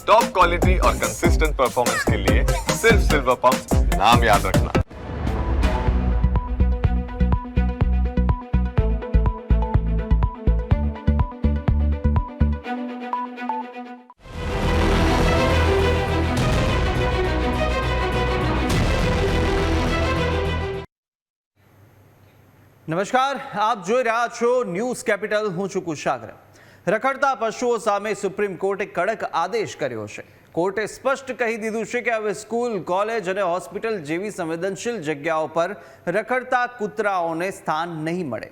Top quality और consistent performance के लिए सिर्फ सिल्वर पंप नाम याद रखना નમસ્કાર આપ જોઈ રહ્યા છો ન્યૂઝ કેપિટલ હું છું કુશાગ્ર રખડતા પશુઓ સામે સુપ્રીમ કોર્ટે કડક આદેશ કર્યો છે. કોર્ટે સ્પષ્ટ કહી દીધું છે કે હવે સ્કૂલ, કોલેજ અને હોસ્પિટલ જેવી સંવેદનશીલ જગ્યાઓ પર રખડતા કૂતરાઓને સ્થાન નહીં મળે.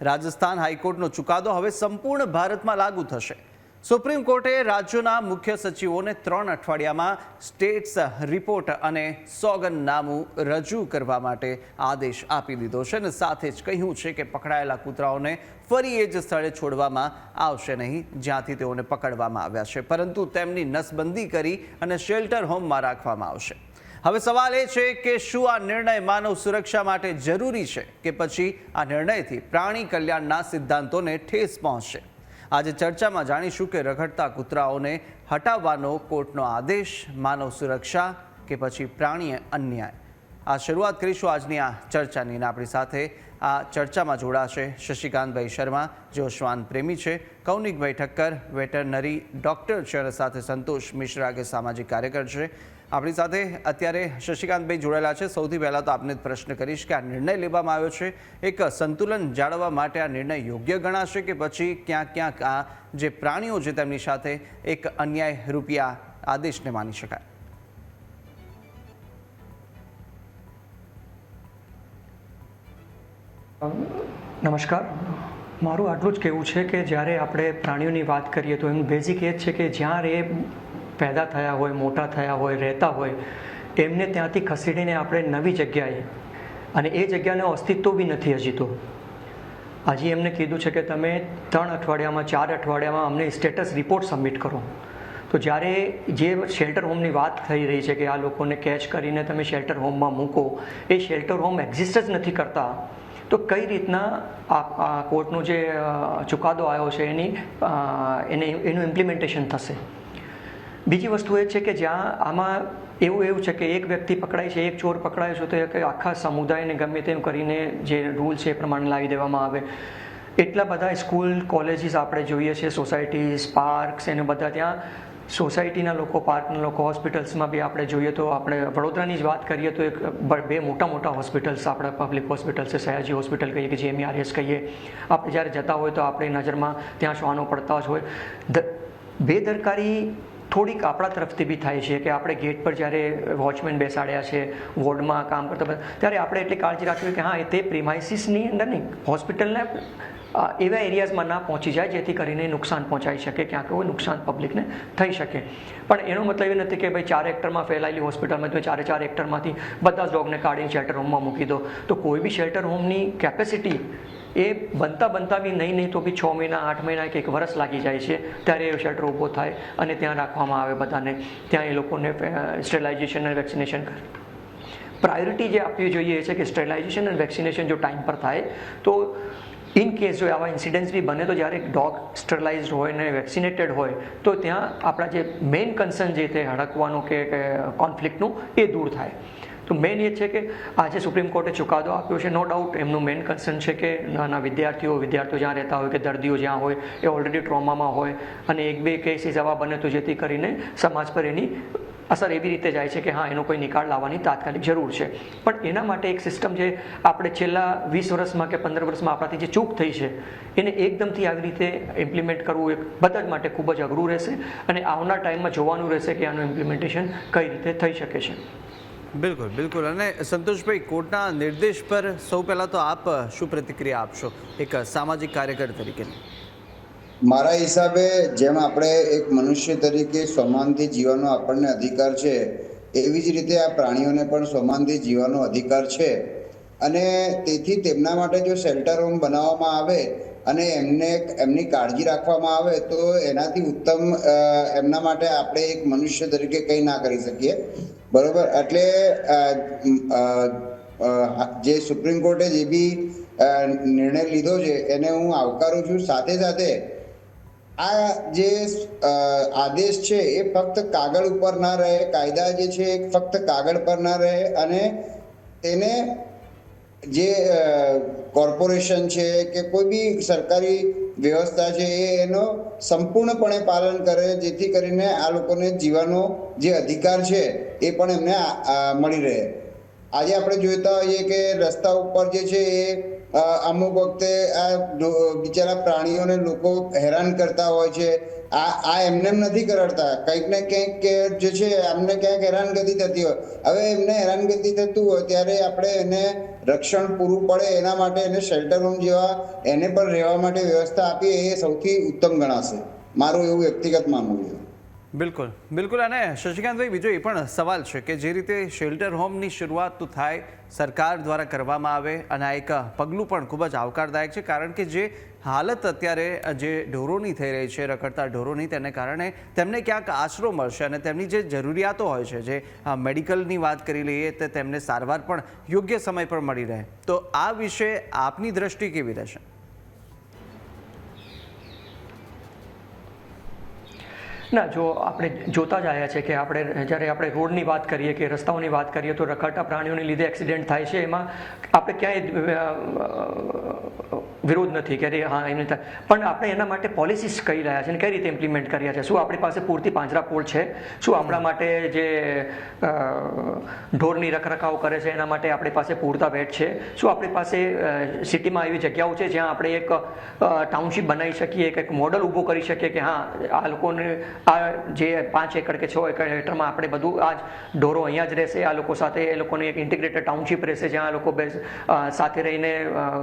રાજસ્થાન હાઈકોર્ટનો ચુકાદો હવે સંપૂર્ણ ભારતમાં લાગુ થશે. સુપ્રીમ કોર્ટે રાજ્યોના મુખ્ય સચિવોને ત્રણ અઠવાડિયામાં સ્ટેટ્સ રિપોર્ટ અને સોગંદનામું રજૂ કરવા માટે આદેશ આપી દીધો છે અને સાથે જ કહ્યું છે કે પકડાયેલા કૂતરાઓને ફરી એ જ સ્થળે છોડવામાં આવશે નહીં, જ્યાંથી તેઓને પકડવામાં આવ્યા છે. પરંતુ તેમની નસબંધી કરી અને શેલ્ટર હોમમાં રાખવામાં આવશે. હવે સવાલ એ છે કે શું આ નિર્ણય માનવ સુરક્ષા માટે જરૂરી છે કે પછી આ નિર્ણયથી પ્રાણી કલ્યાણના સિદ્ધાંતોને ઠેસ પહોંચશે? આજે ચર્ચામાં જાણીશું કે રખડતા કૂતરાઓને હટાવવાનો કોર્ટનો આદેશ, માનવ સુરક્ષા કે પછી પ્રાણી અન્યાય. આ શરૂઆત કરીશું આજની આ ચર્ચાની અને આપણી સાથે આ ચર્ચામાં જોડાશે શશિકાંતભાઈ શર્મા, જેઓ શ્વાન પ્રેમી છે, કૌનિકભાઈ ઠક્કર, વેટરનરી ડૉક્ટર છે સાથે સંતોષ મિશ્રા, કે સામાજિક કાર્યકર છે. આપણી સાથે અત્યારે શશિકાંતભાઈ જોડાયેલા છે. સૌથી પહેલાં તો આપને પ્રશ્ન કરીશ કે આ નિર્ણય લેવામાં આવ્યો છે. એક સંતુલન જાળવવા માટે આ નિર્ણય યોગ્ય ગણાશે કે પછી ક્યાંક ક્યાંક આ જે પ્રાણીઓ છે તેમની સાથે એક અન્યાય રૂપિયા આદેશને માની શકાય? નમસ્કાર. મારું આટલું જ કહેવું છે કે જ્યારે આપણે પ્રાણીઓની વાત કરીએ તો એનું બેઝિક એ જ છે કે જ્યાં એ પેદા થયા હોય, મોટા થયા હોય, રહેતા હોય, એમને ત્યાંથી ખસેડીને આપણે નવી જગ્યાએ અને એ જગ્યાનું અસ્તિત્વ બી નથી હજી તો. હજી એમને કીધું છે કે તમે ત્રણ અઠવાડિયામાં, ચાર અઠવાડિયામાં અમને સ્ટેટસ રિપોર્ટ સબમિટ કરો. તો જ્યારે જે શેલ્ટર હોમની વાત થઈ રહી છે કે આ લોકોને કેચ કરીને તમે શેલ્ટર હોમમાં મૂકો, એ શેલ્ટર હોમ એક્ઝિસ્ટ જ નથી કરતા, તો કઈ રીતના આ કોર્ટનો જે ચુકાદો આવ્યો છે એની એને, એનું ઇમ્પ્લિમેન્ટેશન થશે? બીજી વસ્તુ એ છે કે જ્યાં આમાં એવું એવું છે કે એક વ્યક્તિ પકડાય છે, એક ચોર પકડાય છે, તો એ આખા સમુદાયને ગમે તેમ કરીને જે રૂલ છે એ પ્રમાણે લાવી દેવામાં આવે. એટલા બધા સ્કૂલ, કોલેજીસ આપણે જોઈએ છીએ, સોસાયટીઝ, પાર્ક્સ, એને બધા ત્યાં સોસાયટીના લોકો, પાર્કના લોકો, હોસ્પિટલ્સમાં બી આપણે જોઈએ તો આપણે વડોદરાની જ વાત કરીએ તો એક બે મોટા મોટા હોસ્પિટલ્સ આપણે પબ્લિક હોસ્પિટલ છે, સયાજી હોસ્પિટલ કહીએ કે જેએમઆરએસ કહીએ. આપણે જ્યારે જતા હોય તો આપણી નજરમાં ત્યાં શ્વાનો પડતા જ હોય. બેદરકારી થોડીક આપણા તરફથી બી થાય છે કે આપણે ગેટ પર જ્યારે વોચમેન બેસાડ્યા છે, વોર્ડમાં કામ કરતા ત્યારે આપણે એટલી કાળજી રાખવી કે હા, એ તે પ્રિમાઇસીસની અંદર નહીં, હોસ્પિટલને એવા એરિયાઝમાં ના પહોંચી જાય જેથી કરીને નુકસાન પહોંચાઈ શકે, ક્યાંક કોઈ નુકસાન પબ્લિકને થઈ શકે. પણ એનો મતલબ એ નથી કે ભાઈ ચાર હેક્ટરમાં ફેલાયેલી હોસ્પિટલમાં તમે ચારે ચાર હેક્ટરમાંથી બધા જ ડોગને કાઢીને શેલ્ટર હોમમાં મૂકી દો. તો કોઈ બી શેલ્ટર હોમની કેપેસિટી એ બનતા બનતા બી નહીં નહીં તો બી છ મહિના, આઠ મહિના કે એક વર્ષ લાગી જાય છે, ત્યારે એ શેલ્ટર ઊભો થાય અને ત્યાં રાખવામાં આવે બધાને. ત્યાં એ લોકોને સ્ટેલાઇઝેશન અને વેક્સિનેશન કરે. પ્રાયોરિટી જે આપવી જોઈએ છે કે સ્ટેલાઇઝેશન અને વેક્સિનેશન જો ટાઈમ પર થાય, તો ઇન કેસ જો આવા ઇન્સિડન્ટ્સ બી બને, તો જ્યારે ડોગ સ્ટરલાઇઝ હોય ને વેક્સિનેટેડ હોય, તો ત્યાં આપણા જે મેઇન કન્સર્ન જે તે હડકવાનું કે કોન્ફ્લિક્ટનું એ દૂર થાય. તો મેઇન એ છે કે આજે સુપ્રીમ કોર્ટે ચુકાદો આપ્યો છે. નો ડાઉટ એમનું મેઇન કન્સર્ન છે કે નાના વિદ્યાર્થીઓ વિદ્યાર્થીઓ જ્યાં રહેતા હોય કે દર્દીઓ જ્યાં હોય એ ઓલરેડી ટ્રોમામાં હોય અને એક બે કેસીસ આવા બને તો જેથી કરીને સમાજ પર એની અસર એવી રીતે જાય છે કે હા, એનો કોઈ નિકાળ લાવવાની તાત્કાલિક જરૂર છે. પણ એના માટે એક સિસ્ટમ જે આપણે છેલ્લા વીસ વર્ષમાં કે પંદર વર્ષમાં આપણાથી જે ચૂક થઈ છે, એને એકદમથી આવી રીતે ઇમ્પ્લિમેન્ટ કરવું એક બધા જ માટે ખૂબ જ અઘરું રહેશે અને આવનાર ટાઈમમાં જોવાનું રહેશે કે આનું ઇમ્પ્લિમેન્ટેશન કઈ રીતે થઈ શકે છે. બિલકુલ બિલકુલ. અને સંતોષભાઈ, કોર્ટના નિર્દેશ પર સૌ પહેલાં તો આપ શું પ્રતિક્રિયા આપશો એક સામાજિક કાર્યકર તરીકે? મારા હિસાબે જેમ આપણે એક મનુષ્ય તરીકે સમાનથી જીવવાનો આપણને અધિકાર છે, એવી જ રીતે આ પ્રાણીઓને પણ સમાનથી જીવવાનો અધિકાર છે. અને તેથી તેમના માટે જો શેલ્ટર હોમ બનાવવામાં આવે અને એમને એમની કાળજી રાખવામાં આવે તો એનાથી ઉત્તમ એમના માટે આપણે એક મનુષ્ય તરીકે કંઈ ના કરી શકીએ. બરોબર? એટલે જે સુપ્રીમ કોર્ટે જે બી નિર્ણય લીધો છે, એને હું આવકારું છું. સાથે સાથે આ જે આદેશ છે એ ફક્ત કાગળ ઉપર ના રહે, કાયદા જે છે એ ફક્ત કાગળ પર ના રહે અને તેને જે કોર્પોરેશન છે કે કોઈ બી સરકારી વ્યવસ્થા છે એ એનો સંપૂર્ણપણે પાલન કરે, જેથી કરીને આ લોકોને જીવવાનો જે અધિકાર છે એ પણ એમને મળી રહે. આજે આપણે જોતા હોઈએ કે રસ્તા ઉપર જે છે એ અમુક વખતે આ બિચારા પ્રાણીઓને લોકો હેરાન કરતા હોય છે. આ આ એમને નથી કરડતા. કંઈક ને કંઈક કે જે છે એમને ક્યાંક હેરાનગતિ થતી હોય. હવે એમને હેરાનગતિ થતું હોય ત્યારે આપણે એને રક્ષણ પૂરું પડે એના માટે એને શેલ્ટર હોમ જેવા એને પણ રહેવા માટે વ્યવસ્થા આપીએ એ સૌથી ઉત્તમ ગણાશે. મારું એવું વ્યક્તિગત માનવું છે. બિલકુલ બિલકુલ. અને શશિકાંતભાઈ, બીજો એ પણ સવાલ છે કે જે રીતે શેલ્ટર હોમની શરૂઆત તો થાય સરકાર દ્વારા કરવામાં આવે અને આ એક પગલું પણ ખૂબ જ આવકારદાયક છે, કારણ કે જે હાલત અત્યારે જે ઢોરોની થઈ રહી છે, રખડતા ઢોરોની, તેને કારણે તેમને ક્યાંક આશરો મળશે અને તેમની જે જરૂરિયાતો હોય છે, જે મેડિકલની વાત કરી લઈએ તો તેમને સારવાર પણ યોગ્ય સમય પર મળી રહે. તો આ વિશે આપની દ્રષ્ટિ કેવી રહેશે? ના, જો આપણે જોતા જ આવ્યા છે કે આપણે, જ્યારે આપણે રોડની વાત કરીએ કે રસ્તાઓની વાત કરીએ તો રખડતા પ્રાણીઓને લીધે એક્સિડન્ટ થાય છે. એમાં આપણે ક્યાંય વિરોધ નથી કે અરે હા એની પણ આપણે એના માટે પોલિસીસ કહી રહ્યા છે અને કઈ રીતે ઇમ્પ્લિમેન્ટ કર્યા છે શું આપણી પાસે પૂરતી પાંજરા પોળ છે? શું આપણા માટે જે ઢોરની રખરખાવ કરે છે એના માટે આપણી પાસે પૂરતા વેટ છે? શું આપણી પાસે સિટીમાં એવી જગ્યાઓ છે જ્યાં આપણે એક ટાઉનશીપ બનાવી શકીએ કે એક મોડલ ઊભું કરી શકીએ કે હા આ લોકોને આ જે પાંચ એકર કે છ એકર હેક્ટરમાં આપણે બધું આ જ ઢોરો અહીંયા જ રહેશે આ લોકો સાથે એ લોકોની એક ઇન્ટિગ્રેટેડ ટાઉનશીપ રહેશે જ્યાં આ લોકો બેસ સાથે રહીને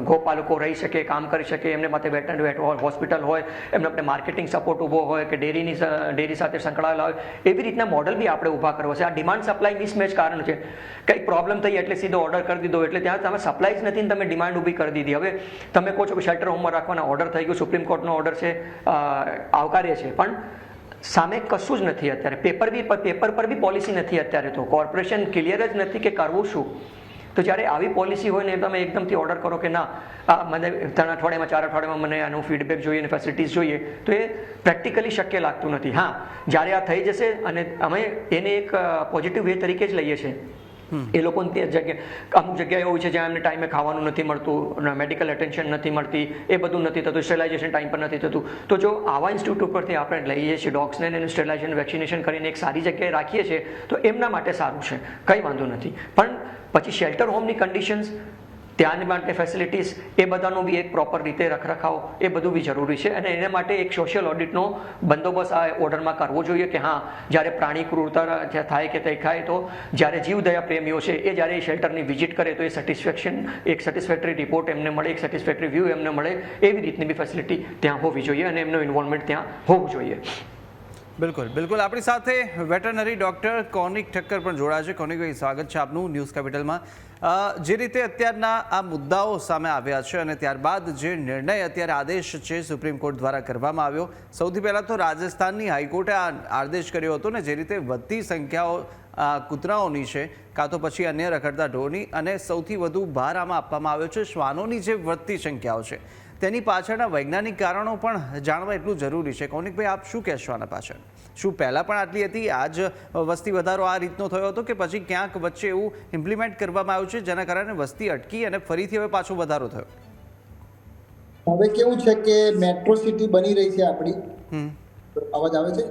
ગોપાલકો રહી શકે, કામ કરી શકે, એમને માટે વેટ એન્ડ વેટ હોસ્પિટલ હોય, એમને આપણે માર્કેટિંગ સપોર્ટ ઊભો હોય કે ડેરીની ડેરી સાથે સંકળાયેલા હોય, એવી રીતના મોડલ બી આપણે ઊભા કરવો છે. આ ડિમાન્ડ સપ્લાય મિસમેચ કારણ છે. કંઈક પ્રોબ્લેમ થઈ એટલે સીધો ઓર્ડર કરી દીધો, એટલે ત્યાં તમે સપ્લાય જ નથી ને તમે ડિમાન્ડ ઊભી કરી દીધી. હવે તમે કહો છો કે શેલ્ટર હોમમાં રાખવાના ઓર્ડર થઈ ગયો સુપ્રીમ કોર્ટનો ઓર્ડર છે આવકાર્ય છે. પણ સામે કશું જ નથી અત્યારે. પેપર બી પેપર પર બી પોલિસી નથી અત્યારે તો. કોર્પોરેશન ક્લિયર જ નથી કે કરવું શું. તો જ્યારે આવી પોલિસી હોય ને, તમે એકદમથી ઓર્ડર કરો કે ના, આ મને ત્રણ અઠવાડિયામાં, ચાર અઠવાડિયામાં મને આનું ફીડબેક જોઈએ અને ફેસિલિટીઝ જોઈએ, તો એ પ્રેક્ટિકલી શક્ય લાગતું નથી. હા, જ્યારે આ થઈ જશે અને અમે એને એક પોઝિટિવ વે તરીકે જ લઈએ છીએ. એ લોકોને તે જગ્યા અમુક જગ્યાએ એવું છે જ્યાં એમને ટાઈમે ખાવાનું નથી મળતું મેડિકલ એટેન્શન નથી મળતી, એ બધું નથી થતું સ્ટેલાઇઝેશન ટાઈમ પર નથી થતું. તો જો આવા ઇન્સ્ટિટ્યૂટ ઉપરથી આપણે લઈએ છીએ ડોગ્સને એનું સ્ટેલાઇઝેશન વેક્સિનેશન કરીને એક સારી જગ્યાએ રાખીએ છીએ, તો એમના માટે સારું છે. કંઈ વાંધો નથી. પણ પછી શેલ્ટર હોમની કન્ડિશન્સ ત્યાં માટે ફેસિલિટીઝ એ બધાનું બી એક પ્રોપર રીતે રખરખાવ એ બધું બી જરૂરી છે. અને એના માટે એક સોશિયલ ઓડિટનો બંદોબસ્ત આ ઓર્ડરમાં કરવો જોઈએ કે હા, જ્યારે પ્રાણી ક્રૂરતા થાય કે તે ખાય, તો જ્યારે જીવદયા પ્રેમીઓ છે, એ જ્યારે એ શેલ્ટરની વિઝિટ કરે, તો એ સેટિસ્ફેક્શન એક સેટિસ્ફેક્ટરી રિપોર્ટ એમને મળે, એક સેટિસ્ફેક્ટરી વ્યૂ એમને મળે, એવી રીતની બી ફેસિલિટી ત્યાં હોવી જોઈએ અને એમનું ઇન્વોલ્વમેન્ટ ત્યાં હોવું જોઈએ. બિલકુલ બિલકુલ. આપણી સાથે વેટરનરી ડૉક્ટર કોનિક ઠક્કર પણ જોડાયા છે. કોનિકભાઈ સ્વાગત છે આપનું ન્યૂઝ કેપિટલમાં. જે રીતે અત્યારના આ મુદ્દાઓ સામે આવ્યા છે અને ત્યારબાદ જે નિર્ણય અત્યારે આદેશ છે સુપ્રીમ કોર્ટ દ્વારા કરવામાં આવ્યો, સૌથી પહેલાં તો રાજસ્થાનની હાઈકોર્ટે આ આદેશ કર્યો હતો ને જે રીતે વધતી સંખ્યાઓ કૂતરાઓની છે, કાં તો પછી અન્ય રખડતા ઢોરની અને સૌથી વધુ ભાર આમાં આપવામાં આવ્યો છે શ્વાનોની જે વધતી સંખ્યાઓ છે. તેની પાછળના વૈજ્ઞાનિક કારણો પણ જાણવા એટલું જરૂરી છે. કૌનિકભાઈ આપ શું કહેશો આના પાછળ? શું પહેલાં પણ આટલી હતી? આજ વસ્તી વધારો આ રીતનો થયો હતો કે પછી ક્યાંક વચ્ચે એવું ઇમ્પ્લિમેન્ટ કરવામાં આવ્યું છે જેના કારણે વસ્તી અટકી અને ફરીથી હવે પાછો વધારો થયો? હવે કેવું છે કે મેટ્રો સિટી બની રહી છે આપણી. હમ. અવાજ આવે છે?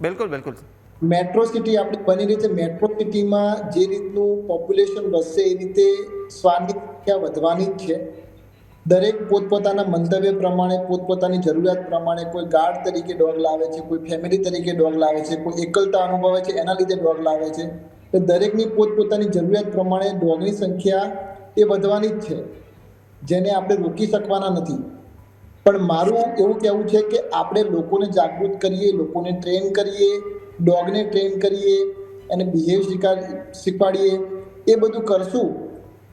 બિલકુલ બિલકુલ. મેટ્રો સિટી આપણી બની રહી છે. મેટ્રો સિટીમાં જે રીતનું પોપ્યુલેશન વધશે એ રીતે શ્વાનની સંખ્યા વધવાની જ છે. દરેક પોતપોતાના મંતવ્ય પ્રમાણે, પોતપોતાની જરૂરિયાત પ્રમાણે કોઈ ગાર્ડ તરીકે ડોગ લાવે છે, કોઈ ફેમિલી તરીકે ડોગ લાવે છે, કોઈ એકલતા અનુભવે છે, એના લીધે ડોગ લાવે છે. તો દરેકની પોતપોતાની જરૂરિયાત પ્રમાણે ડોગની સંખ્યા એ વધવાની જ છે. જેને આપણે રોકી શકવાના નથી. પણ મારું એવું કહેવું છે કે આપણે લોકોને જાગૃત કરીએ, લોકોને ટ્રેન કરીએ, ડોગને ટ્રેન કરીએ અને બિહેવ શીખવાડીએ, એ બધું કરશું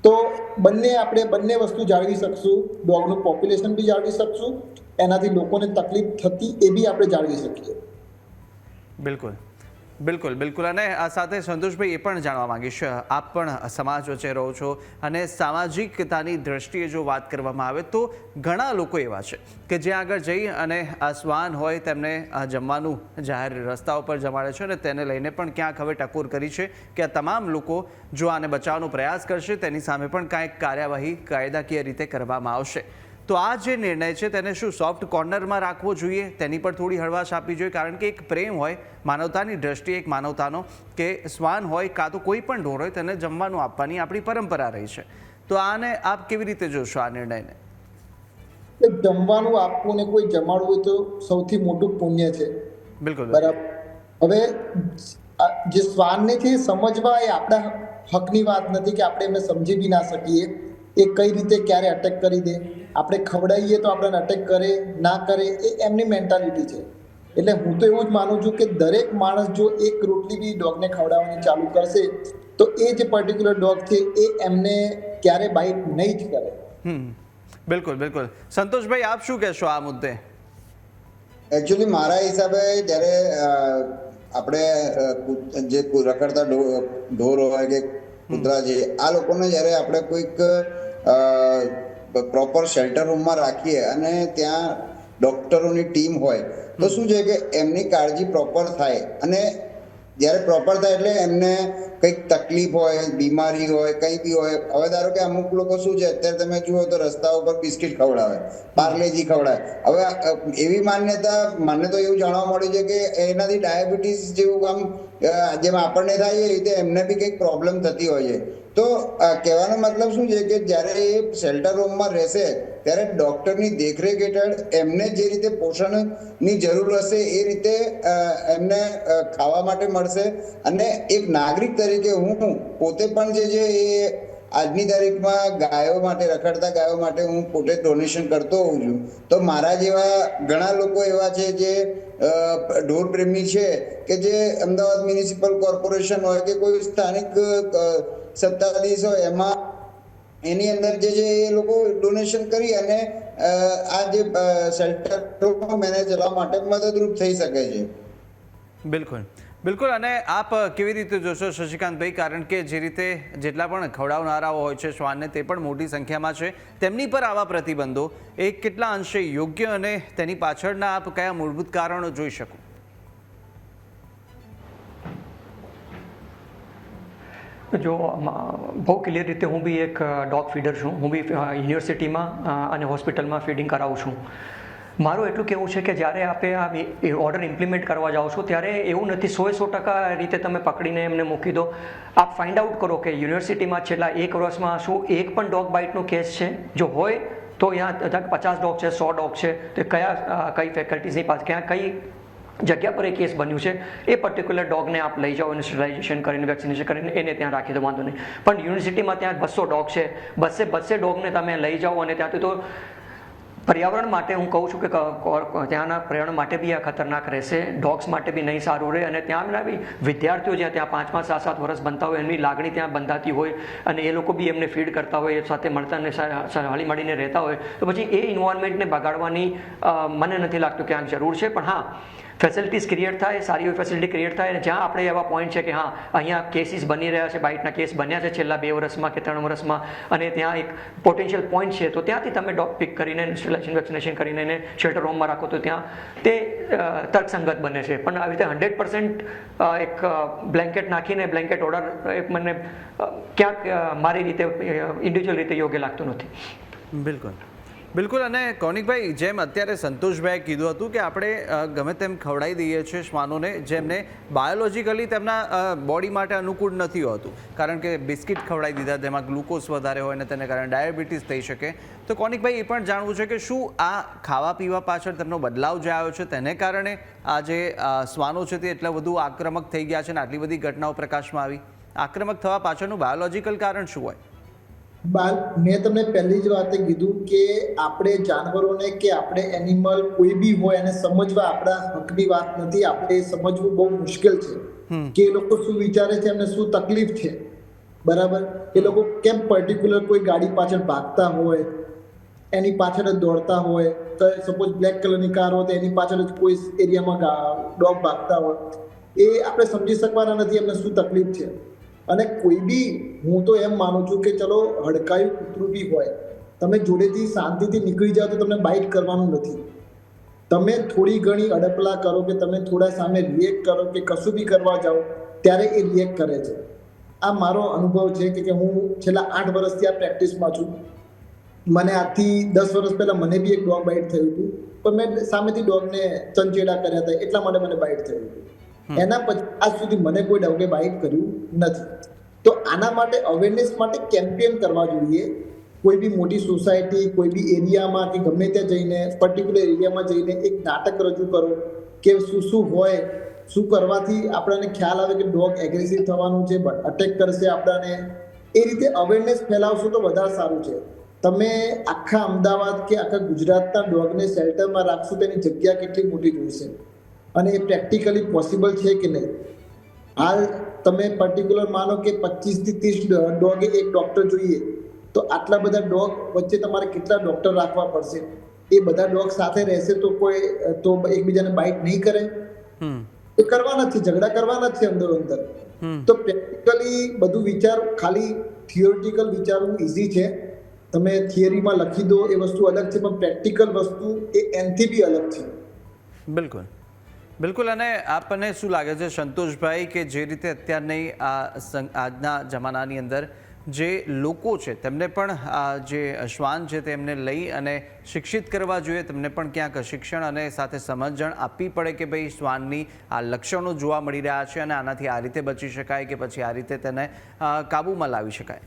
તો બંને આપણે બંને વસ્તુ જાળવી શકશું, ડોગનું પોપ્યુલેશન બી જાળવી શકશું, એનાથી લોકોને તકલીફ થતી એ બી આપણે જાળવી શકીએ. બિલકુલ. બિલકુલ બિલકુલ. અને આ સાથે સંતોષભાઈ એ પણ જાણવા માંગીશ આપ પણ સમાજ વચ્ચે રહો છો અને સામાજિકતાની દ્રષ્ટિએ જો વાત કરવામાં આવે તો ઘણા લોકો એવા છે કે જ્યાં આગળ જઈ અને શ્વાન હોય તેમને જમવાનું જાહેર રસ્તા ઉપર જમાડે છે અને તેને લઈને પણ ક્યાંક હવે ટકોર કરી છે કે આ તમામ લોકો જો આને બચાવવાનો પ્રયાસ કરશે, તેની સામે પણ કાંઈક કાર્યવાહી કાયદાકીય રીતે કરવામાં આવશે. તો આ જે નિર્ણય છે તેને શું સોફ્ટ કોર્નરમાં રાખવો જોઈએ? તેની પર થોડી હળવાશ આપવી જોઈએ કારણ કે એક પ્રેમ હોય માનવતાની દ્રષ્ટિએ એક માનવતાનો કે શ્વાન હોય કાં તો કોઈ પણ ઢોર હોય તેને જમવાનું આપવાની આપણી પરંપરા રહી છે. તો આને આપ કેવી રીતે જોશો આ નિર્ણયને? જમવાનું આપવું ને કોઈ જમાડવું હોય તો સૌથી મોટું પુણ્ય છે. બિલકુલ. બરાબર. હવે જે શ્વાનને છે સમજવા એ આપણા હકની વાત નથી કે આપણે એમને સમજી બી ના શકીએ. એ કઈ રીતે ક્યારે અટેક કરી દે? આપણે ખવડાવીએ તો આપણને અટેક કરે ના કરે એ એમની મેન્ટાલિટી છે. એટલે હું તો એવું જ માનું છું કે દરેક માણસ જો એક રોટલી બી ડોગને ખવડાવવાની ચાલુ કરશે તો એ જે પર્ટિક્યુલર ડોગ છે એ એમને ક્યારે બાઇટ નહીં જ કરે. હમ. બિલકુલ બિલકુલ. સંતોષભાઈ આપ શું કહેશો આ મુદ્દે? એકચ્યુઅલી મારા હિસાબે જ્યારે આપણે જે રખડતા ઢોર હોય કે કૂતરા છે આ લોકોને જ્યારે આપણે કોઈક પ્રોપર શેલ્ટર રૂમમાં રાખીએ અને ત્યાં ડોક્ટરોની ટીમ હોય, તો શું છે કે એમની કાળજી પ્રોપર થાય અને જ્યારે પ્રોપર થાય એટલે એમને કંઈક તકલીફ હોય, બીમારી હોય, કંઈ બી હોય. હવે ધારો કે અમુક લોકો શું છે, અત્યારે તમે જુઓ તો રસ્તા ઉપર બિસ્કિટ ખવડાવે, પાર્લેજી ખવડાવે. હવે એવી માન્યતા મને તો એવું જાણવા મળ્યું છે કે એનાથી ડાયાબિટીસ જેવું આમ જેમ આપણને થાય એ રીતે એમને બી કંઈક પ્રોબ્લેમ થતી હોય છે. તો કહેવાનો મતલબ શું છે કે જ્યારે એ શેલ્ટર હોમમાં રહેશે, ત્યારે ડૉક્ટરની દેખરેખ હેઠળ એમને જે રીતે પોષણની જરૂર હશે, એ રીતે એમને ખાવા માટે મળશે. અને એક નાગરિક તરીકે હું પોતે પણ જે છે એ આજની તારીખમાં ગાયો માટે, રખડતા ગાયો માટે હું પોતે ડોનેશન કરતો હોઉં છું. તો મારા જેવા ઘણા લોકો એવા છે જે ઢોર પ્રેમી છે કે જે અમદાવાદ મ્યુનિસિપલ કોર્પોરેશન હોય કે કોઈ સ્થાનિક સત્તાધીશ એમાં એની અંદર જે છે એ લોકો ડોનેશન કરી અને આ જે શેલ્ટર મેનેજ ચલાવવા માટે મદદરૂપ થઈ શકે છે. બિલકુલ. બિલકુલ, અને આપ કેવી રીતે જોશો શશિકાંતભાઈ? કારણ કે જે રીતે જેટલા પણ ખવડાવનારાઓ હોય છે, શ્વાનને તે પણ મોટી સંખ્યામાં છે. તેમની પર આવા પ્રતિબંધો, એ કેટલા અંશે યોગ્ય અને તેની પાછળના આપ કયા મૂળભૂત કારણો જોઈ શકો? જો બહુ ક્લિયર રીતે હું બી એક ડોગ ફીડર છું. હું બી યુનિવર્સિટીમાં અને હોસ્પિટલમાં ફીડિંગ કરાવું છું. મારું એટલું કહેવું છે કે જ્યારે આપે આ ઓર્ડર ઇમ્પ્લિમેન્ટ કરવા જાઓ છો, ત્યારે એવું નથી સો સો ટકા રીતે તમે પકડીને એમને મૂકી દો. આપ ફાઇન્ડ આઉટ કરો કે યુનિવર્સિટીમાં છેલ્લા એક વર્ષમાં શું એક પણ ડોગ બાઇટનો કેસ છે? જો હોય, તો અહીંયા પચાસ ડોગ છે, સો ડોગ છે, તો કયા કઈ ફેકલ્ટીઝની પાસે, ક્યાં, કઈ જગ્યા પર એ કેસ બન્યું છે. એ પર્ટિક્યુલર ડોગને આપ લઈ જાઓ અને કરીને વેક્સિનેશન કરીને, એને ત્યાં રાખી દો, વાંધો નહીં. પણ યુનિવર્સિટીમાં ત્યાં બસો ડોગ છે. બસે બસે ડોગને તમે લઈ જાઓ અને ત્યાંથી તો પર્યાવરણ માટે હું કહું છું કે ત્યાંના પર્યાવરણ માટે બી આ ખતરનાક રહેશે. ડોગ્સ માટે બી નહીં સારું રહે અને ત્યાં બી વિદ્યાર્થીઓ જ્યાં ત્યાં પાંચ પાંચ સાત સાત વર્ષ બનતા હોય, એમની લાગણી ત્યાં બંધાતી હોય અને એ લોકો બી એમને ફીડ કરતા હોય, એ સાથે મળતા અને હળી મળીને રહેતા હોય, તો પછી એ ઇન્વાયરમેન્ટને બગાડવાની મને નથી લાગતું કે આમ જરૂર છે. પણ હા ફેસિલિટીઝ ક્રિએટ થાય, સારી એવી ફેસિલિટી ક્રિએટ થાય, અને જ્યાં આપણે એવા પોઈન્ટ છે કે હા, અહીંયા કેસીસ બની રહ્યા છે બાઇટના કેસ બન્યા છે છેલ્લા બે વર્ષમાં કે ત્રણ વર્ષમાં, અને ત્યાં એક પોટેન્શિયલ પોઈન્ટ છે, તો ત્યાંથી તમે ડોગ પિક કરીને ઇન્સ્ટોલેશન વેક્સિનેશન કરીને એને શેલ્ટર હોમમાં રાખો તો ત્યાં તે તર્કસંગત બને છે. પણ આવી રીતે હંડ્રેડ પર્સન્ટ એક બ્લેન્કેટ નાખીને બ્લેન્કેટ ઓર્ડર એક મને ક્યાંક મારી રીતે ઇન્ડિવિજ્યુઅલ રીતે યોગ્ય લાગતું નથી. બિલકુલ. બિલકુલ, અને કૌનિકભાઈ, જેમ અત્યારે સંતોષભાઈએ કીધું હતું કે આપણે ગમે તેમ ખવડાવી દઈએ છીએ શ્વાનોને, જેમને બાયોલોજીકલી તેમના બોડી માટે અનુકૂળ નથી હોતું. કારણ કે બિસ્કિટ ખવડાવી દીધા, તેમાં ગ્લુકોઝ વધારે હોય અને તેને કારણે ડાયાબિટીસ થઈ શકે. તો કોનિકભાઈ, એ પણ જાણવું છે કે શું આ ખાવા પીવા પાછળ તેમનો બદલાવ જે આવ્યો છે, તેને કારણે આ જે શ્વાનો છે તે એટલા વધુ આક્રમક થઈ ગયા છે અને આટલી બધી ઘટનાઓ પ્રકાશમાં આવી? આક્રમક થવા પાછળનું બાયોલોજીકલ કારણ શું હોય? બાલ મેં તમને પહેલી જ વાતે કીધું કે આપણે જાનવરોને કે આપણે એનિમલ કોઈ બી હોય એને સમજવા આપણા હકની વાત નથી. આપણે સમજવું બહુ મુશ્કેલ છે. કે એ લોકો શું વિચારે છે એમને શું તકલીફ છે. બરાબર? એ લોકો કેમ પર્ટિક્યુલર કોઈ ગાડી પાછળ ભાગતા હોય એની પાછળ જ દોડતા હોય? તો સપોઝ બ્લેક કલરની કાર હોય તો એની પાછળ જ કોઈ એરિયામાં ડોગ ભાગતા હોય. એ આપણે સમજી શકવાના નથી એમને શું તકલીફ છે. અને કોઈ બી હું તો એમ માનું છું કે ચલો હડકાયું કૂતરું બી હોય, તમે જોડેથી શાંતિથી નીકળી જાઓ તો તમને બાઇટ કરવાનું નથી. તમે થોડી ઘણી અડપલા કરો કે તમે થોડા સામે રિએક્ટ કરો કે કશું બી કરવા જાઓ, ત્યારે એ રિએક્ટ કરે છે. આ મારો અનુભવ છે કે હું છેલ્લા આઠ વર્ષથી આ પ્રેક્ટિસમાં છું. મને આજથી દસ વર્ષ પહેલા મને બી એક ડોગ બાઇટ થયું હતું, પણ મેં સામેથી ડોગને ચંચેડા કર્યા હતા, એટલા માટે મને બાઇટ થયું હતું. એના પછી આજ સુધી મને કોઈ ડાઉટે બાઇટ કર્યું નથી. તો આના માટે અવેરનેસ માટે કેમ્પેન કરવા જોઈએ. કોઈ બી મોટી સોસાયટી કોઈ બી એરિયામાં કે ગમે ત્યાં જઈને પર્ટિક્યુલર એરિયામાં જઈને એક નાટક રજૂ કરો કે શું શું હોય, શું કરવાથી આપણને ખ્યાલ આવે કે ડોગ એગ્રેસિવ થવાનું છે અટેક કરશે આપણને. એ રીતે અવેરનેસ ફેલાવશો તો વધારે સારું છે. તમે આખા અમદાવાદ કે આખા ગુજરાતના ડોગને શેલ્ટરમાં રાખશો તેની જગ્યા કેટલી મોટી જોઈશે અને એ પ્રેક્ટિકલી પોસિબલ છે કે નહીં? હાલ તમે પર્ટિક્યુલર માનો કે પચીસથી ત્રીસ ડોગે એક ડૉક્ટર જોઈએ તો આટલા બધા ડોગ વચ્ચે તમારે કેટલા ડૉક્ટર રાખવા પડશે? એ બધા ડોગ સાથે રહેશે તો કોઈ તો એકબીજાને બાઇટ નહીં કરે? એ કરવાના છે ઝઘડા કરવાના છે અંદર અંદર. તો પ્રેક્ટિકલી બધું વિચાર ખાલી થિયોરિટિકલ વિચારવું ઇઝી છે. તમે થિયરીમાં લખી દો એ વસ્તુ અલગ છે પણ પ્રેક્ટિકલ વસ્તુ એ એનથી બી અલગ છે. બિલકુલ. બિલકુલ, અને આપને શું લાગે છે સંતોષભાઈ કે જે રીતે અત્યારની આ આજના જમાનાની અંદર જે લોકો છે, તેમને પણ આ જે શ્વાન છે તેમને લઈ અને શિક્ષિત કરવા જોઈએ, તેમને પણ ક્યાંક શિક્ષણ અને સાથે સમજણ આપવી પડે કે ભાઈ શ્વાનની આ લક્ષણો જોવા મળી રહ્યા છે અને આનાથી આ રીતે બચી શકાય કે પછી આ રીતે તેને કાબૂમાં લાવી શકાય?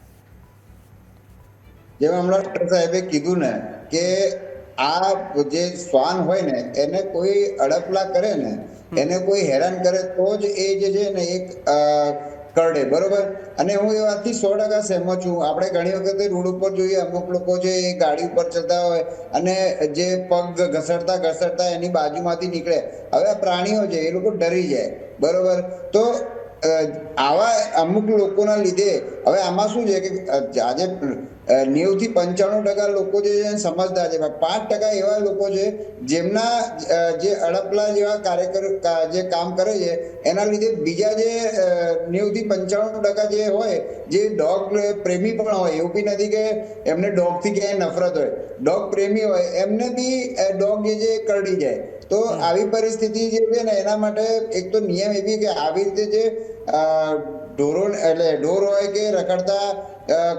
જેમ હમણાં સાહેબે કીધું ને કે આ જે શ્વાન હોય ને એને કોઈ અડપલા કરે ને એને કોઈ હેરાન કરે તો જ એ જે છે ને એક કરડે બરોબર? અને હું એ વાતથી સો ટકા સહેમત છું. આપણે ઘણી વખતે રોડ ઉપર જોઈએ અમુક લોકો એ ગાડી ઉપર ચડતા હોય અને જે પગ ઘસડતા ઘસડતા એની બાજુમાંથી નીકળે. હવે આ પ્રાણીઓ છે એ લોકો ડરી જાય બરોબર? તો આવા અમુક લોકોના લીધે હવે આમાં શું છે કે આજે નેવું થી પંચાણું ટકા લોકો જે છે સમજદાર છે. પાંચ ટકા એવા લોકો છે જેમના જે અડપલા જેવા કાર્યકર જે કામ કરે છે એના લીધે બીજા જે નેવું થી પંચાણું ટકા જે હોય જે ડોગ પ્રેમી પણ હોય એવું બી નથી કે એમને ડોગથી ક્યાંય નફરત હોય. ડોગ પ્રેમી હોય એમને બી ડોગ જે છે કરડી જાય. તો આવી પરિસ્થિતિ જે છે ને એના માટે એક તો નિયમ એવી કે આવી રીતે જે ઢોરો એટલે ઢોર હોય કે રખડતા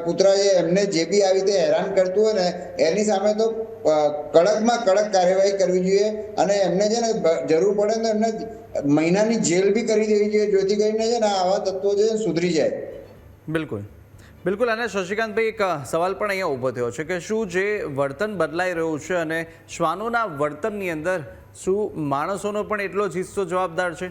કૂતરાએ એમને જે બી આવી રીતે હેરાન કરતું હોય ને, એની સામે તો કડકમાં કડક કાર્યવાહી કરવી જોઈએ અને એમને છે ને જરૂર પડે તો એમને મહિનાની જેલ બી કરી દેવી જોઈએ, જેથી કરીને છે ને આવા તત્વો છે સુધરી જાય. બિલકુલ. બિલકુલ, અને શશિકાંતભાઈ એક સવાલ પણ અહીંયા ઊભો થયો છે કે શું જે વર્તન બદલાઈ રહ્યું છે અને શ્વાનોના વર્તનની અંદર શું માણસોનો પણ એટલો જ હિસ્સો જવાબદાર છે?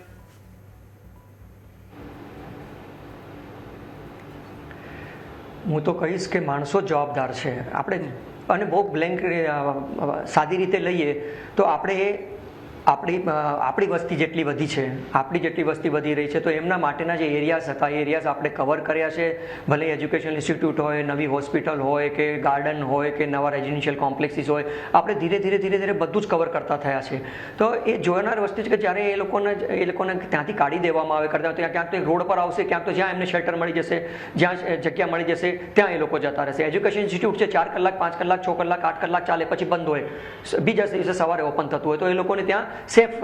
હું તો કહીશ કે માણસો જવાબદાર છે. આપણે અને બહુ બ્લેન્ક સાદી રીતે લઈએ તો આપણે આપણી આપણી વસ્તી જેટલી વધી છે, આપણી જેટલી વસ્તી વધી રહી છે, તો એમના માટેના જે એરિયાઝ હતા, એ એરિયાઝ આપણે કવર કર્યા છે. ભલે એજ્યુકેશન ઇન્સ્ટિટ્યૂટ હોય, નવી હોસ્પિટલ હોય કે ગાર્ડન હોય કે નવા રેઝિડેન્શિયલ કોમ્પ્લેક્સીસ હોય, આપણે ધીરે ધીરે ધીરે ધીરે બધું જ કવર કરતા થયા છે. તો એ જોનાર વસ્તુ છે કે જ્યારે એ લોકોને એ લોકોને ત્યાંથી કાઢી દેવામાં આવે કરતા ત્યાં ક્યાંક તો રોડ પર આવશે, ક્યાંક તો જ્યાં એમને શેલ્ટર મળી જશે, જ્યાં જગ્યા મળી જશે, ત્યાં એ લોકો જતા રહેશે. એજ્યુકેશન ઇન્સ્ટિટ્યૂટ છે, ચાર કલાક, પાંચ કલાક, છ કલાક, આઠ કલાક ચાલે, પછી બંધ હોય. બીજા દિવસે સવારે ઓપન થતું હોય, તો એ લોકોને ત્યાં સેફ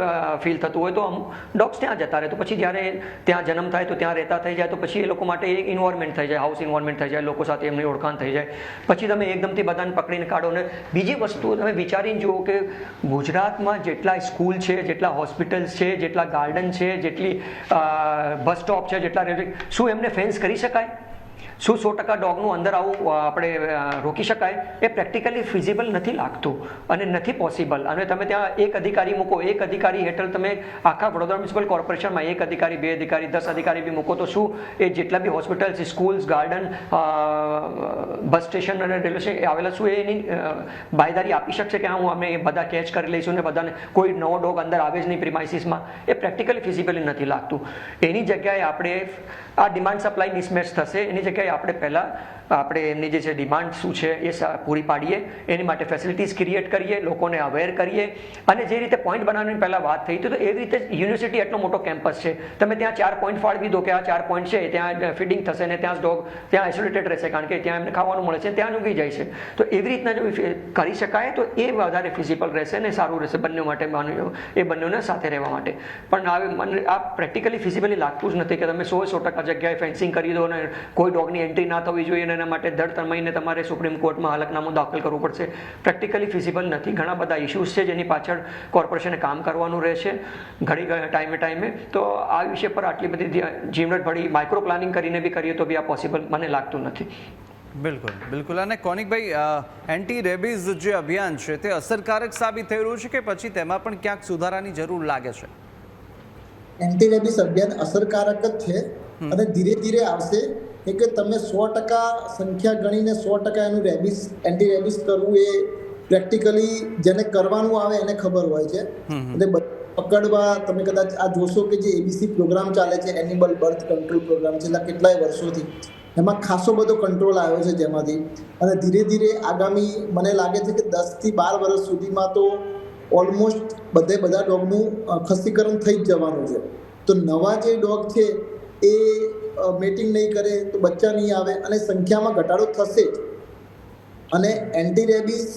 ફીલ થતું હોય તો અમુક ડોગ્સ ત્યાં જતા રહે. તો પછી જ્યારે ત્યાં જન્મ થાય તો ત્યાં રહેતા થઈ જાય. તો પછી એ લોકો માટે એક ઇન્વોર્મેન્ટ થઈ જાય. હાઉસ ઇન્વોર્મેન્ટ થઈ જાય. લોકો સાથે એમની ઓળખાણ થઈ જાય. પછી તમે એકદમથી બધાને પકડીને કાઢો ને બીજી વસ્તુ તમે વિચારીને જુઓ કે ગુજરાતમાં જેટલા સ્કૂલ છે, જેટલા હોસ્પિટલ્સ છે, જેટલા ગાર્ડન છે, જેટલી બસ સ્ટોપ છે, જેટલા રેલવે શું એમને ફેન્સ કરી શકાય? શું સો ટકા ડોગનું અંદર આવું આપણે રોકી શકાય, એ પ્રેક્ટિકલી ફિઝિબલ નથી લાગતું અને નથી પોસિબલ. અને તમે ત્યાં એક અધિકારી મૂકો, એક અધિકારી હેઠળ તમે આખા વડોદરા મ્યુનિસિપલ કોર્પોરેશનમાં એક અધિકારી, બે અધિકારી, દસ અધિકારી બી મૂકો તો શું એ જેટલા બી hospitals schools, garden bus station અને રેલવે સ્ટેશન આવેલા શું એની બાયદારી આપી શકશે કે હા, હું અમે બધા કેચ કરી લઈશું ને બધાને કોઈ નવો ડોગ અંદર આવે જ નહીં પ્રિમાઇસીસમાં એ પ્રેક્ટિકલી ફિઝિબલી નથી લાગતું. એની જગ્યાએ આપણે આ ડિમાન્ડ સપ્લાય મિસમેચ થશે. એની જગ્યાએ આપણે પહેલાં આપણે એમની જે છે ડિમાન્ડ શું છે એ પૂરી પાડીએ, એની માટે ફેસિલિટીઝ ક્રિએટ કરીએ, લોકોને અવેર કરીએ. અને જે રીતે પોઈન્ટ બનાવવાની પહેલાં વાત થઈ હતી તો એવી રીતે યુનિવર્સિટી એટલો મોટો કેમ્પસ છે. તમે ત્યાં ચાર પોઈન્ટ ફાળવી દો કે આ ચાર પોઈન્ટ છે, ત્યાં ફીડિંગ થશે ને ત્યાં ડોગ ત્યાં આઇસોલેટેડ રહેશે કારણ કે ત્યાં એમને ખાવાનું મળે છે, ત્યાં ઊંઘી જાય છે. તો એવી રીતના જો કરી શકાય તો એ વધારે ફિઝિબલ રહેશે ને સારું રહેશે બંને માટે એ બંનેને સાથે રહેવા માટે. પણ આ મને, આ પ્રેક્ટિકલી ફિઝિબલી લાગતું જ નથી કે તમે સો સો ટકા જગ્યાએ ફેન્સિંગ કરી દો અને કોઈ ડોગની એન્ટ્રી ના થવી જોઈએ અને એના માટે દર ત્રણ મહિને તમારે સુપ્રીમ કોર્ટમાં હલકનામું દાખલ કરવું પડશે. પ્રેક્ટિકલી ફિઝિબલ નથી. ઘણા બધા ઇશ્યુઝ છે જેની પાછળ કોર્પોરેશને કામ કરવાનું રહેશે ઘડી ઘડી ટાઈમે ટાઈમે તો આ વિષય પર આટલી બધી જીવનટ ભળી માઇક્રો પ્લાનિંગ કરીને બી કરીએ તો બી આ પોસિબલ મને લાગતું નથી. બિલકુલ બિલકુલ. અને કોનિકભાઈ એન્ટી રેબીઝ જે અભિયાન છે તે અસરકારક સાબિત થઈ રહ્યું છે કે પછી તેમાં પણ ક્યાંક સુધારાની જરૂર લાગે છે? એન્ટી રેબીઝ અભિયાન અસરકારક જ છે અને ધીરે ધીરે આવશે. એ કે તમે સો ટકા સંખ્યા ગણીને સો ટકા એનું રેબિસ એન્ટી રેબિસ કરવું એ પ્રેક્ટિકલી જેને કરવાનું આવે એને ખબર હોય છે. એટલે પકડવા તમે કદાચ આ જોશો કે જે એબીસી પ્રોગ્રામ ચાલે છે એનિમલ બર્થ કંટ્રોલ પ્રોગ્રામ છેલ્લા કેટલાય વર્ષોથી એમાં ખાસો બધો કંટ્રોલ આવ્યો છે જેમાંથી. અને ધીરે ધીરે આગામી મને લાગે છે કે દસથી બાર વર્ષ સુધીમાં તો ઓલમોસ્ટ બધે બધા ડોગનું ખસીકરણ થઈ જ જવાનું છે. તો નવા જે ડોગ છે એ મેટિંગ નહીં કરે તો બચ્ચા નહીં આવે અને સંખ્યામાં ઘટાડો થશે જ. અને એન્ટી રેબિસ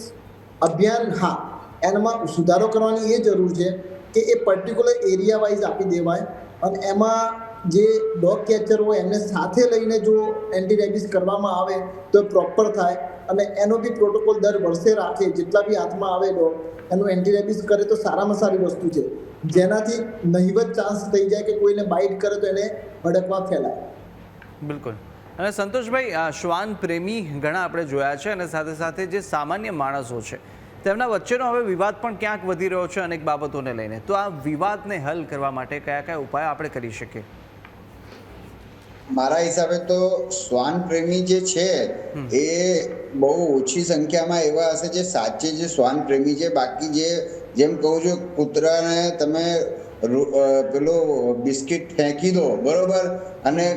અભિયાન, હા એનામાં સુધારો કરવાની એ જરૂર છે કે એ પર્ટિક્યુલર એરિયા વાઇઝ આપી દેવાય અને એમાં જે ડોગ કેચર હોય એમને સાથે લઈને જો એન્ટી રેબિસ કરવામાં આવે તો એ પ્રોપર થાય અને એનો બી પ્રોટોકોલ દર વર્ષે રાખે, જેટલા બી હાથમાં આવે ડોગ, એનું એન્ટી રેબિસ કરે તો સારામાં સારી વસ્તુ છે. જેનાથી નહિવત ચાન્સ થઈ જાય કે કોઈને બાઇટ કરે તો એને ભડકવા ફેલાય. બિલકુલ. અને સંતોષભાઈ શ્વાન પ્રેમી ઘણા આપણે જોયા છે અને સાથે સાથે જે સામાન્ય માણસો છે, તેમના વચ્ચેનો હવે વિવાદ પણ ક્યાંક વધી રહ્યો છે અનેક બાબતોને લઈને. તો આ વિવાદને હલ કરવા માટે કયા કયા ઉપાય આપણે કરી શકીએ? મારા હિસાબે તો શ્વાન પ્રેમી જે છે એ બહુ ઓછી સંખ્યામાં એવા હશે જે સાચે જે શ્વાન પ્રેમી છે. બાકી જે જેમ કહું છું કૂતરાને તમે પેલો બિસ્કિટ ફેંકી દો બરોબર? અને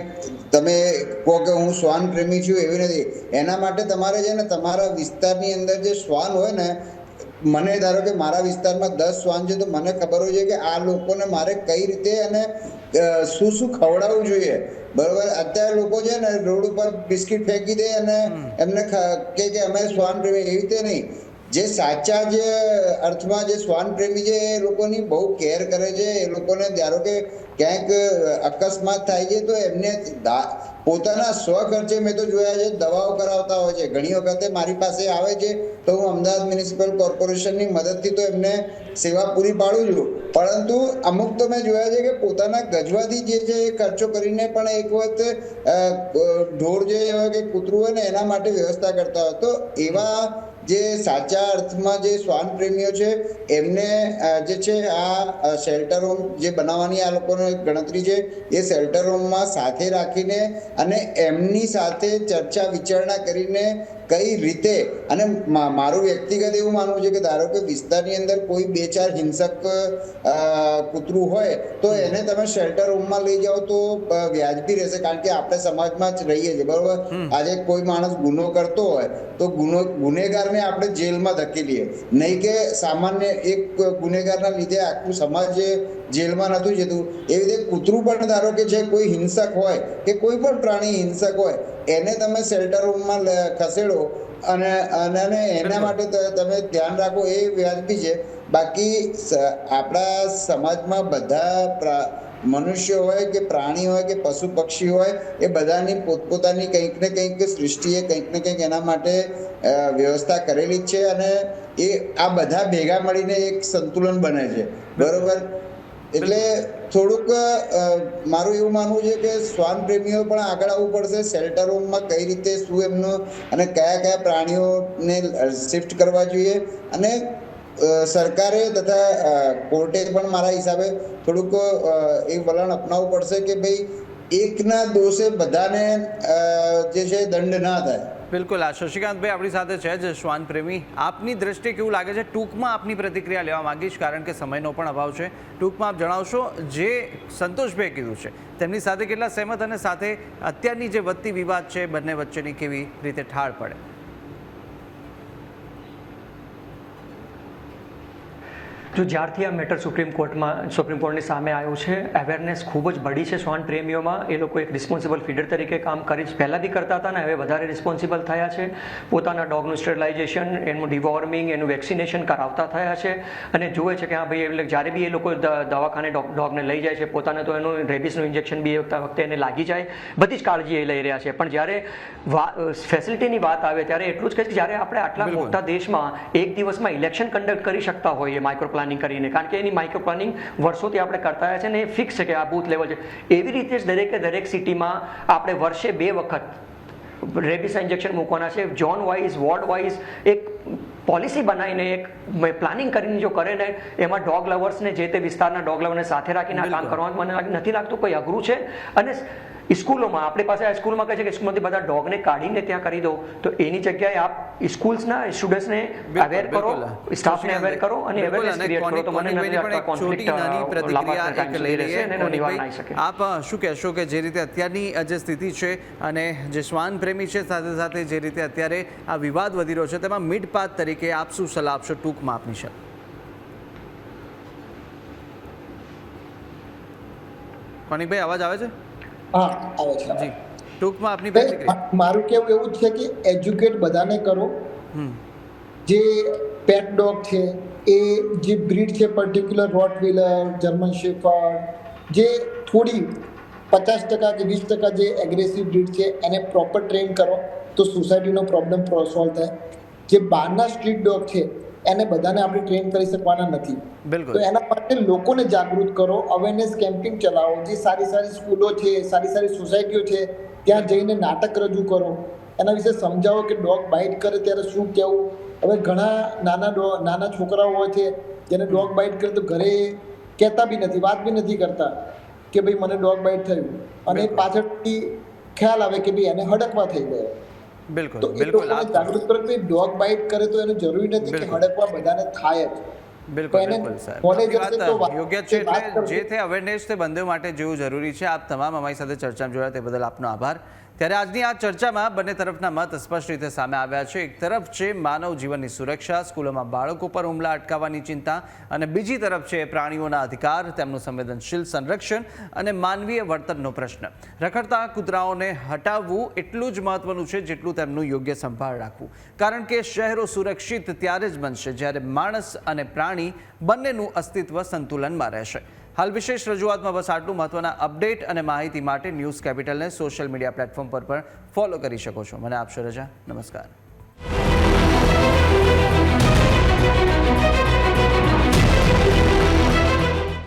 તમે કહો કે હું શ્વાન પ્રેમી છું એવી નથી. એના માટે તમારે છે ને તમારા વિસ્તારની અંદર જે શ્વાન હોય ને મને ધારો કે મારા વિસ્તારમાં દસ શ્વાન છે તો મને ખબર હોય છે કે આ લોકોને મારે કઈ રીતે અને શું શું ખવડાવવું જોઈએ? બરોબર? અત્યારે લોકો છે ને રોડ ઉપર બિસ્કિટ ફેંકી દે અને એમને કે કે અમે સ્વામ એવી રીતે નહીં. જે સાચા જે અર્થમાં જે શ્વાન પ્રેમી છે, એ લોકોની બહુ કેર કરે છે. એ લોકોને ધારો કે ક્યાંક અકસ્માત થાય છે, તો એમને પોતાના પોતાના સ્વખર્ચે મેં તો જોયા છે, દવાઓ કરાવતા હોય છે. ઘણી વખતે મારી પાસે આવે છે, તો હું અમદાવાદ મ્યુનિસિપલ કોર્પોરેશનની મદદથી તો એમને સેવા પૂરી પાડું છું. પરંતુ અમુક તો મેં જોયા છે કે પોતાના ગજવાથી જે છે, એ ખર્ચો કરીને પણ એક વખત ઢોર જે હોય કે કૂતરું હોય ને, એના માટે વ્યવસ્થા કરતા હોય. તો એવા જે સાચા અર્થમાં જે શ્વાન પ્રેમીઓ છે, એમને જે છે, આ શેલ્ટર હોમ જે બનાવવાની આ લોકોની ગણતરી છે, એ શેલ્ટર હોમમાં સાથે રાખીને અને એમની સાથે ચર્ચા વિચારણા કરીને કઈ રીતે? અને મારું વ્યક્તિગત એવું માનવું છે કે ધારો કે વિસ્તારની અંદર કોઈ બે ચાર હિંસક કૂતરું હોય તો એને તમે શેલ્ટર હોમમાં લઈ જાઓ તો વ્યાજબી રહેશે. કારણ કે આપણે સમાજમાં જ રહીએ છીએ બરોબર? આજે કોઈ માણસ ગુનો કરતો હોય તો ગુનો ગુનેગારને આપણે જેલમાં ધકેલીએ. નહીં કે સામાન્ય એક ગુનેગારના લીધે આખું સમાજ જેલમાં નથી જતું. એવી રીતે કૂતરું પણ ધારો કે જે કોઈ હિંસક હોય કે કોઈ પણ પ્રાણી હિંસક હોય એને તમે શેલ્ટર રૂમમાં ખસેડો અને અને એના માટે તમે ધ્યાન રાખો એ વ્યાજબી છે. બાકી આપણા સમાજમાં બધા મનુષ્ય હોય કે પ્રાણી હોય કે પશુ પક્ષી હોય એ બધાની પોતપોતાની કંઈક ને કંઈક સૃષ્ટિએ કંઈક ને કંઈક એના માટે વ્યવસ્થા કરેલી જ છે અને એ આ બધા ભેગા મળીને એક સંતુલન બને છે. બરોબર? એટલે થોડુંક મારું એવું માનવું છે કે શ્વાન પ્રેમીઓ પણ આગળ આવવું પડશે શેલ્ટર હોમમાં કઈ રીતે શું એમનું અને કયા કયા પ્રાણીઓને શિફ્ટ કરવા જોઈએ અને સરકારે તથા કોર્ટે પણ મારા હિસાબે થોડુંક એ વલણ અપનાવવું પડશે કે ભાઈ એકના દોષે બધાને જે છે દંડ ના થાય. બિલકુલ. આ શશિકાંતભાઈ આપણી સાથે છે જ શ્વાન પ્રેમી. આપની દ્રષ્ટિએ કેવું લાગે છે? ટૂંકમાં આપની પ્રતિક્રિયા લેવા માંગીશ, કારણ કે સમયનો પણ અભાવ છે. ટૂંકમાં આપ જણાવશો, જે સંતોષભાઈ કીધું છે, તેમની સાથે કેટલા સહેમત અને સાથે અત્યારની જે વધતી વિવાદ છે, બંને વચ્ચેની કેવી રીતે ઠાળ પડે? જો જ્યારથી આ મેટર સુપ્રીમ કોર્ટમાં સુપ્રીમ કોર્ટની સામે આવ્યું છે અવેરનેસ ખૂબ જ બળી છે શ્વાન પ્રેમીઓમાં. એ લોકો એક રિસ્પોન્સિબલ ફીડર તરીકે કામ કરી પહેલાં બી કરતા હતા ને હવે વધારે રિસ્પોન્સિબલ થયા છે. પોતાના ડોગનું સ્ટરલાઇઝેશન એનું ડિવોર્મિંગ એનું વેક્સિનેશન કરાવતા થયા છે. અને જુએ છે કે હા ભાઈ એટલે જ્યારે બી એ લોકો દવાખાને ડોગને લઈ જાય છે પોતાને તો એનું રેબિસનું ઇન્જેક્શન બી વખતે એને લાગી જાય. બધી જ કાળજી એ લઈ રહ્યા છે. પણ જ્યારે ફેસિલિટીની વાત આવે ત્યારે એટલું જ કહે છે કે જ્યારે આપણે આટલા મોટા દેશમાં એક દિવસમાં ઇલેક્શન કન્ડક્ટ કરી શકતા હોઈએ માઇક્રો પ્લાનિંગ કરીને કારણ કે એની માઇક્રો પ્લાનિંગ વર્ષોથી આપણે કરતા આવ્યા છે ને એ ફિક્સ છે કે આ બૂથ લેવલ છે. એવી રીતે જ દરેકે દરેક સિટીમાં આપણે વર્ષે બે વખત રેબિસ ઇન્જેક્શન મૂકવાના છે. ઝોન વાઇઝ વોર્ડ વાઇઝ એક પોલિસી બનાવીને એક પ્લાનિંગ કરીને જો કરે ને એમાં ડોગ લવર્સને જે તે વિસ્તારના ડોગ લવરને સાથે રાખીને આ કામ. કરવાનું મને નથી લાગતું કોઈ અઘરું છે. અને સ્કૂલોમાં આપણી પાસે આ સ્કૂલમાં કહે છે કે સ્કૂલમાંથી બધા ડોગને કાઢીને ત્યાં કરી દો. તો એની જગ્યાએ આપ સ્કૂલ્સના સ્ટુડન્ટ્સને અવેર કરો સ્ટાફને અવેર કરો અને અવેરનેસ ક્રિએટ કરો. તો મને નથી લાગતું કોન્ફ્લિક્ટ નાની પ્રતિક્રિયા એક લઈ લઈએ અને એનું નિવારણ આવી શકે. આપ શું કહેશો કે જે રીતે અત્યારની જે સ્થિતિ છે અને જે શ્વાન પ્રેમી છે સાથે સાથે જે રીતે અત્યારે આ વિવાદ વધી રહ્યો છે તેમાં મિડપાથ તરીકે આપ શું સલાહ આપશો ટૂંકમાં આપની છે કોનિકભાઈ અવાજ આવે છે? હા આવે છે. જી. ટૂંકમાં આપની પ્રતિક્રિયા મારું કેવું એવું છે કે એજ્યુકેટ બધાને કરો. જે પેટ ડોગ છે એ જે બ્રીડ છે particular Rottweiler German shepherd જે થોડી પચાસ ટકા કે વીસ ટકા જે એગ્રેસિવ બ્રીડ છે એને પ્રોપર ટ્રેન કરો તો સોસાયટીનો પ્રોબ્લેમ સોલ્વ થાય. જે બહારના સ્ટ્રીટ ડોગ છે એને બધાને આપણે ટ્રેન કરી શકવાના નથી. બિલકુલ. તો એના માટે લોકોને જાગૃત કરો અવેરનેસ કેમ્પિંગ ચલાવો જે સારી સારી સ્કૂલો છે સારી સારી સોસાયટીઓ છે ત્યાં જઈને નાટક રજૂ કરો. એના વિશે સમજાવો કે ડોગ બાઇટ કરે ત્યારે શું કહેવું હવે ઘણા નાના ડો નાના છોકરાઓ હોય છે જેને ડોગ બાઇટ કરે તો ઘરે કહેતા બી નથી વાત બી નથી કરતા કે ભાઈ મને ડોગ બાઇટ થયું. અને. પાછળથી ખ્યાલ આવે કે ભાઈ એને હડકવા થઈ ગયો. બિલકુલ બિલકુલ. આપ જાગૃત કરો કે ડોગ બાઇટ કરે તો એનું જરૂરી નથી કે હડકવા બધાને થાય જ. બિલકુલ બિલકુલ સર યોગ્ય છે એટલે જે. તે અવેરનેસ તે બંને માટે જેવું જરૂરી છે. આપ તમામ અમારી સાથે ચર્ચામાં જોડાયા તે બદલ આપનો આભાર. ત્યારે આજની આ ચર્ચામાં બંને તરફના મત સ્પષ્ટ રીતે સામે આવ્યા છે. એક તરફ છે માનવ જીવનની સુરક્ષા, સ્કૂલોમાં બાળકો પર હુમલા અટકાવવાની ચિંતા અને બીજી તરફ છે પ્રાણીઓના અધિકાર, તેમનું સંવેદનશીલ સંરક્ષણ અને માનવીય વર્તનનો પ્રશ્ન. રખડતા કૂતરાઓને હટાવવું એટલું જ મહત્વનું છે જેટલું તેમનું યોગ્ય સંભાળ રાખવું. કારણ કે શહેરો સુરક્ષિત ત્યારે જ બનશે જ્યારે માણસ અને પ્રાણી બંનેનું અસ્તિત્વ સંતુલનમાં રહેશે. હાલ વિશેષ રજૂઆતમાં બસ આટલું મહત્વના અપડેટ અને માહિતી માટે ન્યૂઝ કેપિટલને સોશિયલ મીડિયા પ્લેટફોર્મ પર પણ ફોલો કરી શકો છો. મને આપશો રજા. નમસ્કાર.